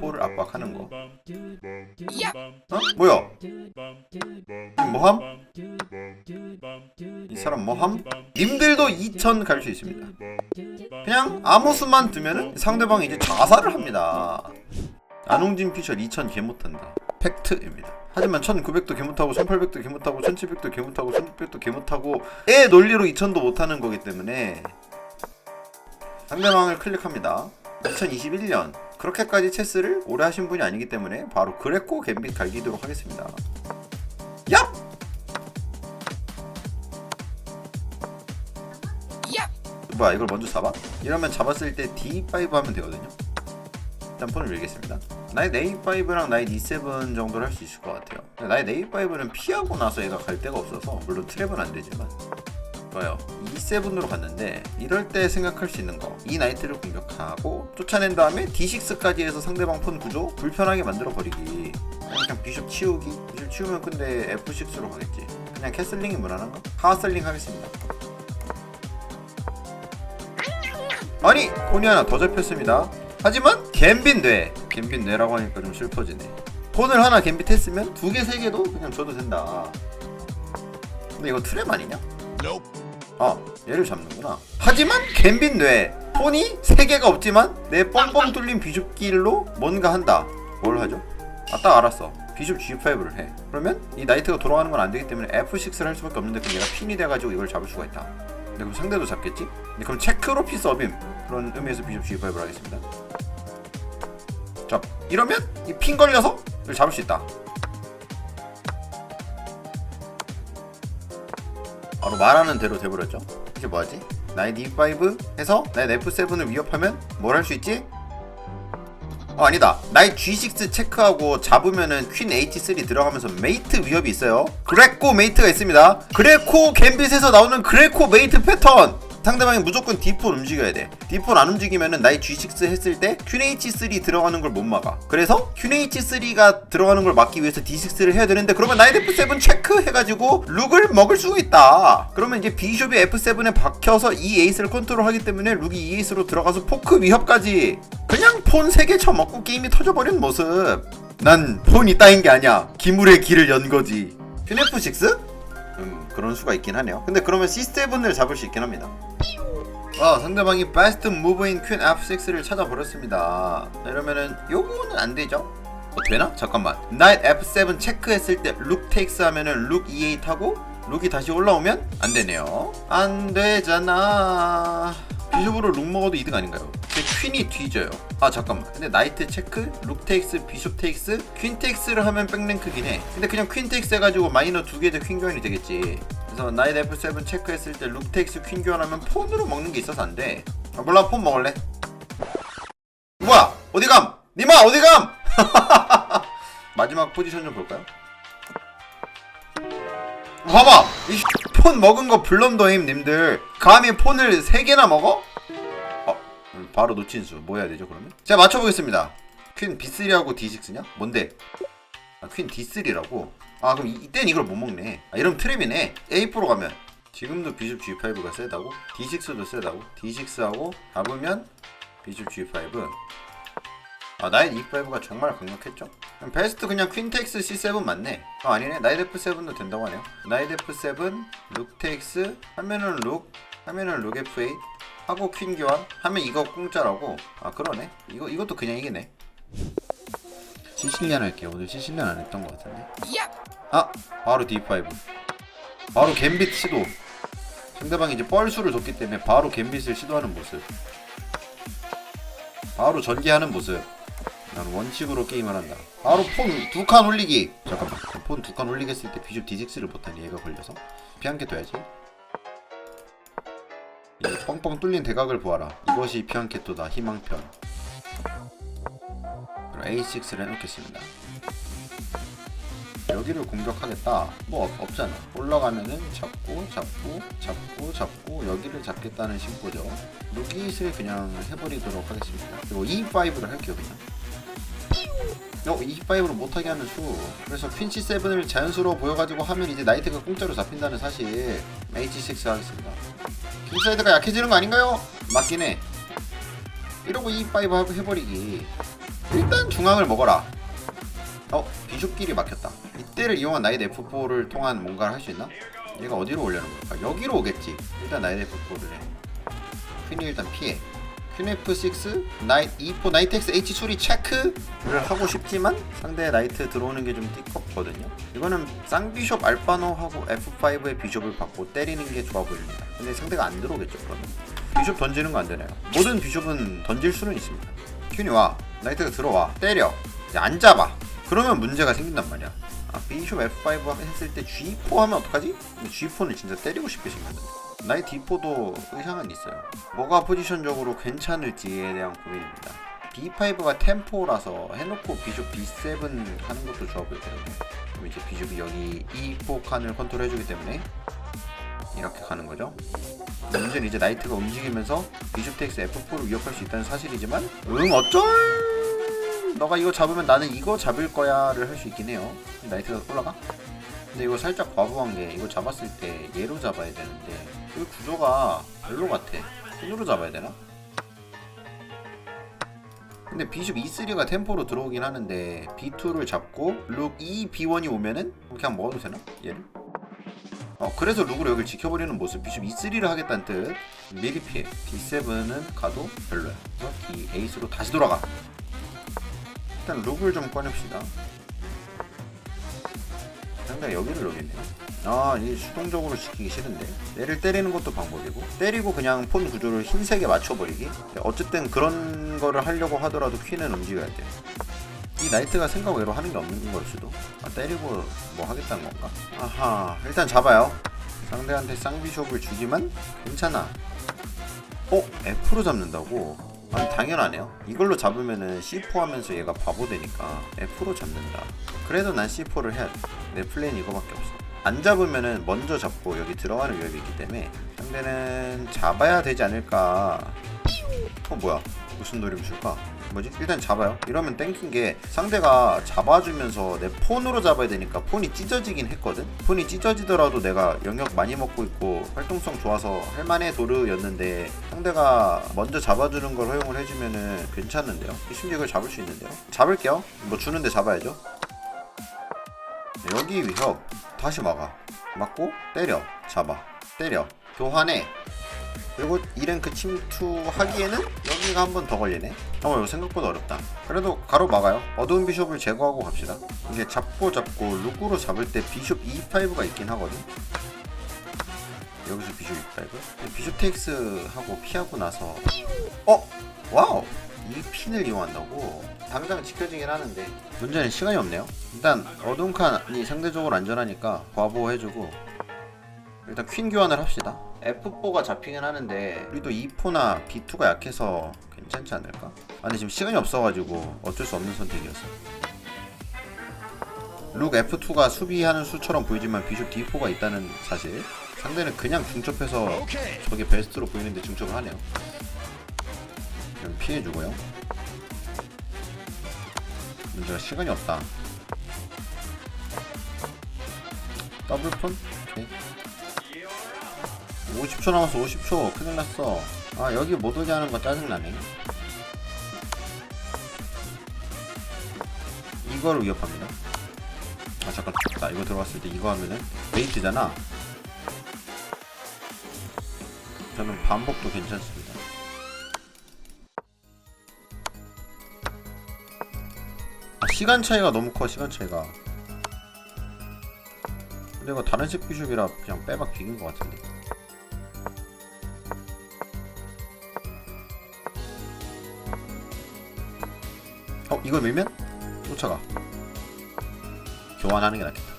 D4를 압박하는 거. 어? 뭐야? 이 뭐함? 이 사람 뭐함? 님들도 2000갈수 있습니다. 그냥 아무 수만 두면은 상대방이 이제 자살을 합니다. 안홍진 피셜 2000개 못한다. 팩트입니다. 하지만 1900도 개 못하고 1800도 개 못하고 1700도 개 못하고 1600도 개 못하고 애 논리로 2000도 못하는 거기 때문에 상대방을 클릭합니다. 2021년 그렇게까지 체스를 오래 하신 분이 아니기 때문에 바로 그레코 갬빗 갈기도록 하겠습니다. 얍! 뭐야 이걸 먼저 잡아? 이러면 잡았을 때 D5 하면 되거든요. 일단 폰을 밀겠습니다. 나의 A5랑 나의 D7 정도를 할 수 있을 것 같아요. 나의 A5는 피하고 나서 얘가 갈 데가 없어서 물론 트랩은 안 되지만 좋아요. E7으로 갔는데 이럴 때 생각할 수 있는 거. 이 나이트를 공격하고 쫓아낸 다음에 D6까지 해서 상대방 폰 구조 불편하게 만들어 버리기. 그냥 비숍 치우기. 비숍 치우면 근데 F6로 가겠지. 그냥 캐슬링이 무난한가? 하슬링 하겠습니다. 아니 폰이 하나 더 잡혔습니다. 하지만 갬빗 뇌. 갬빗 뇌라고 하니까 좀 슬퍼지네. 폰을 하나 갬빗 했으면 두 개, 세 개도 그냥 줘도 된다. 근데 이거 트랩 아니냐? 아 얘를 잡는구나. 하지만 갬빗 뇌 폰이 3개가 없지만 내 뻥뻥 뚫린 비숍길로 뭔가 한다. 뭘 하죠? 아딱 알았어. 비숍 G5를 해. 그러면 이 나이트가 돌아가는 건 안 되기 때문에 F6를 할 수밖에 없는데 그럼 얘가 핀이 돼가지고 이걸 잡을 수가 있다. 근데 그럼 상대도 잡겠지? 근데 그럼 체크로 피스 어빔 그런 의미에서 비숍 G5를 하겠습니다. 자 이러면 이 핀 걸려서 이걸 잡을 수 있다 바로 말하는 대로 돼버렸죠. 이게 뭐하지? 나의 D5 해서 나의 F7을 위협하면 뭘 할 수 있지? 어 아니다. 나의 G6 체크하고 잡으면은 퀸 H3 들어가면서 메이트 위협이 있어요. 그레코 메이트가 있습니다. 그레코 갬빗에서 나오는 그레코 메이트 패턴. 상대방이 무조건 D4 움직여야 돼. D4 안 움직이면은 나의 G6 했을 때 QH3 들어가는 걸 못 막아. 그래서 QH3가 들어가는 걸 막기 위해서 D6를 해야 되는데 그러면 나의 F7 체크 해가지고 룩을 먹을 수 있다. 그러면 이제 비숍이 F7에 박혀서 이 에이스를 컨트롤하기 때문에 룩이 이 에이스로 들어가서 포크 위협까지 그냥 폰 3개 쳐먹고 게임이 터져버린 모습. 난 폰이 따인 게 아니야. 기물의 길을 연 거지. 퀸 F6? 음 그런 수가 있긴 하네요. 근데 그러면 C7을 잡을 수 있긴 합니다. 아 상대방이 베스트 무브인 퀸 F6를 찾아버렸습니다. 자, 이러면은 요거는 안 되죠? 어, 되나? 잠깐만. 나이트 F7 체크했을 때 룩 테이크스 하면은 룩 E8 하고 룩이 다시 올라오면 안 되네요. 안 되잖아. 비숍으로 룩 먹어도 이득 아닌가요? 퀸이 뒤져요. 아 잠깐만. 근데 나이트 체크, 룩 테이크스, 비숍 테이크스, 퀸 테이크스를 하면 백랭크긴 해. 근데 그냥 퀸 테이크스 해가지고 마이너 두 개도 퀸 교환이 되겠지. 그래서 나이트 F7 체크했을 때 룩 테이크스 퀸 교환하면 폰으로 먹는 게 있어서 안돼. 아, 몰라. 폰 먹을래. 뭐야? 어디감? 니마 어디감? 마지막 포지션 좀 볼까요? 봐봐! 이 폰 먹은 거 블럼더임 님들. 감히 폰을 3개나 먹어? 어 바로 놓친 수 뭐 해야 되죠 그러면? 제가 맞춰보겠습니다 퀸 B3하고 D6냐? 뭔데? 아, 퀸 D3라고? 아 그럼 이, 이땐 이걸 못 먹네 아 이러면 트랩이네 A4로 가면 지금도 비숍 G5가 세다고? D6도 세다고? D6하고 잡으면 비숍 G5 아 나의 E5가 정말 강력했죠? 그럼 베스트 그냥 퀸텍스 C7 맞네 아 아니네 나이트 F7도 된다고 하네요 나이트 F7 룩 텍스 하면은 룩 하면은 룩 F8 하고 퀸 교환? 하면 이거 공짜라고? 아 그러네. 이거 이것도 그냥 이기네. 시실련 할게요. 오늘 시실련 안 했던 것 같은데. 아 바로 D5. 바로 갬빗 시도. 상대방이 이제 뻘수를 줬기 때문에 바로 갬빗을 시도하는 모습. 바로 전개하는 모습. 난 원칙으로 게임을 한다. 바로 폰 두 칸 올리기. 잠깐만. 폰 두 칸 올리기 했을 때 비숍 D6를 못하니 얘가 걸려서? 피한 개 둬야지. 이 뻥뻥 뚫린 대각을 보아라. 이것이 피한케토다 희망편. 그럼 A6를 해놓겠습니다. 여기를 공격하겠다. 뭐 없, 없잖아. 올라가면은 잡고 잡고 잡고 잡고 여기를 잡겠다는 심보죠. 루깃을 그냥 해버리도록 하겠습니다. 그리고 E5를 할게요 그냥. 어, 25로 못하게 하는 수. 그래서 퀸치 7을 자연스러워 보여가지고 하면 이제 나이트가 공짜로 잡힌다는 사실. H6 하겠습니다. 킹사이드가 약해지는 거 아닌가요? 맞긴 해. 이러고 25 하고 해버리기. 일단 중앙을 먹어라 어 비숍끼리 막혔다 이때를 이용한 나이트 F4를 통한 뭔가를 할 수 있나? 얘가 어디로 오려는 걸까? 여기로 오겠지 일단 나이트 F4를 해 퀸이 일단 피해 퀸 F6 나이트 E4 나이트 X H 수리 체크를 하고 싶지만 상대 나이트 들어오는 게 좀 띠껍거든요. 이거는 쌍비숍 알바노하고 F5의 비숍을 받고 때리는 게 좋아 보입니다. 근데 상대가 안 들어오겠죠 그러면? 비숍 던지는 거 안 되나요? 모든 비숍은 던질 수는 있습니다. 퀸이 와 나이트가 들어와 때려 이제 안 잡아 그러면 문제가 생긴단 말이야. 아 비숍 F5 했을 때 G4 하면 어떡하지? 근데 G4는 진짜 때리고 싶게 생겼는데 나이트 D4도 의향은 있어요. 뭐가 포지션적으로 괜찮을지에 대한 고민입니다. B5가 템포라서 해놓고 비숍 B7 하는 것도 좋아 보이거든요. 그럼 이제 비숍이 여기 E4 칸을 컨트롤 해주기 때문에 이렇게 가는 거죠. 문제는 이제 나이트가 움직이면서 비숍 텍스 F4를 위협할 수 있다는 사실이지만 음 어쩔! 너가 이거 잡으면 나는 이거 잡을 거야를 할 수 있긴 해요. 나이트가 올라가? 근데 이거 살짝 과부한 게 이거 잡았을 때 얘로 잡아야 되는데 그 구조가 별로 같아. 손으로 잡아야 되나? 근데 비숍 E3가 템포로 들어오긴 하는데 B2를 잡고 룩 E B1이 오면은 그냥 먹어도 되나? 얘를? 어 그래서 룩으로 여기를 지켜버리는 모습. 비숍 E3를 하겠다는 뜻. 미리 피해. D7은 가도 별로야. 그래서 D 에이스로 다시 돌아가. 일단 룩을 좀 꺼냅시다 상당히 여기를 노리네요 아, 이 수동적으로 시키기 싫은데. 얘를 때리는 것도 방법이고, 때리고 그냥 폰 구조를 흰색에 맞춰버리기. 어쨌든 그런 거를 하려고 하더라도 퀸은 움직여야 돼. 이 나이트가 생각 외로 하는 게 없는 걸 수도. 아, 때리고 뭐 하겠다는 건가? 아하, 일단 잡아요. 상대한테 쌍비숍을 주지만 괜찮아. 어? F로 잡는다고? 아니 당연하네요. 이걸로 잡으면은 C4 하면서 얘가 바보 되니까 F로 잡는다. 그래도 난 C4를 해야 돼. 내 플레이는 이거밖에 없어. 안 잡으면은 먼저 잡고 여기 들어가는 위협이 있기 때문에 상대는 잡아야 되지 않을까. 어 뭐야? 무슨 노림 줄까? 뭐지? 일단 잡아요. 이러면 땡긴 게 상대가 잡아주면서 내 폰으로 잡아야 되니까 폰이 찢어지긴 했거든. 폰이 찢어지더라도 내가 영역 많이 먹고 있고 활동성 좋아서 할만해 도르였는데 상대가 먼저 잡아주는 걸 허용을 해주면은 괜찮은데요. 심지어 이걸 잡을 수 있는데요. 잡을게요. 뭐 주는데 잡아야죠. 네, 여기 위협 다시 막아 막고 때려 잡아 때려 교환해 그리고 이랭크 침투하기에는 여기가 한 번 더 걸리네. 어 이거 생각보다 어렵다. 그래도 가로 막아요. 어두운 비숍을 제거하고 갑시다. 이게 잡고 잡고 룩으로 잡을 때 비숍 E5가 있긴 하거든. 여기서 비숍 E5 근데 비숍 테이크스 하고 피하고 나서. 어? 와우! 이 핀을 이용한다고? 당장 지켜지긴 하는데. 문제는 시간이 없네요. 일단 어두운 칸이 상대적으로 안전하니까 과보해주고 일단 퀸 교환을 합시다 F4가 잡히긴 하는데 우리도 E4나 B2가 약해서 괜찮지 않을까? 아니 지금 시간이 없어가지고 어쩔 수 없는 선택이었어. 룩 F2가 수비하는 수처럼 보이지만 비숍 D4가 있다는 사실. 상대는 그냥 중첩해서 저게 베스트로 보이는데 중첩을 하네요. 그럼 피해주고요. 문제가 시간이 없다. 더블폰? 오케이 50초 남았어 50초. 큰일 났어. 아 여기 못 오게 하는 거 짜증나네. 이걸 위협합니다. 아 잠깐 나 이거 들어갔을 때 이거 하면은 베이트잖아. 저는 반복도 괜찮습니다. 아, 시간 차이가 너무 커 시간 차이가. 근데 이거 다른 색 비숍이라 그냥 빼박 비긴 것 같은데 이걸 밀면 쫓아가 교환하는 게 낫겠다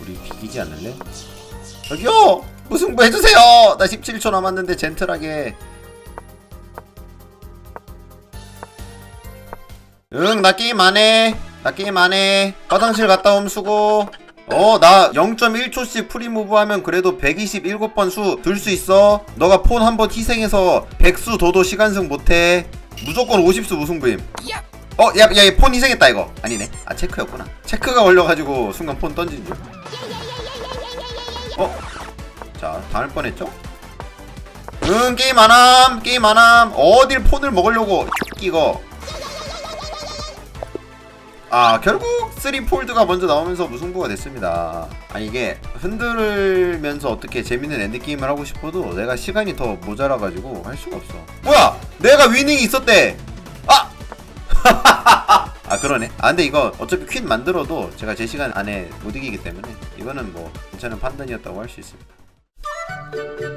우리 비기지 않을래? 저기요! 무승부 해주세요! 나 17초 남았는데 젠틀하게 응, 나 게임 안 해. 나 게임 안 해. 화장실 갔다 옴 수고. 어, 나 0.1초씩 프리무브 하면 그래도 127번 수 들 수 있어. 너가 폰 한 번 희생해서 100수 둬도 시간승 못해. 무조건 50수 무승부임. 어, 야, 야, 얘폰 희생했다, 이거. 아니네. 아, 체크였구나. 체크가 걸려가지고 순간 폰 던진 줄. 어? 자, 당할 뻔했죠? 응 게임 안 함 게임 안 함 어딜 폰을 먹으려고 이거 아 결국 3폴드가 먼저 나오면서 무승부가 됐습니다. 아니 이게 흔들면서 어떻게 재밌는 엔드게임을 하고 싶어도 내가 시간이 더 모자라가지고 할 수가 없어. 뭐야! 내가 위닝이 있었대! 아! 아 그러네. 아 근데 이거 어차피 퀸 만들어도 제가 제 시간 안에 못 이기기 때문에 이거는 뭐 괜찮은 판단이었다고 할 수 있습니다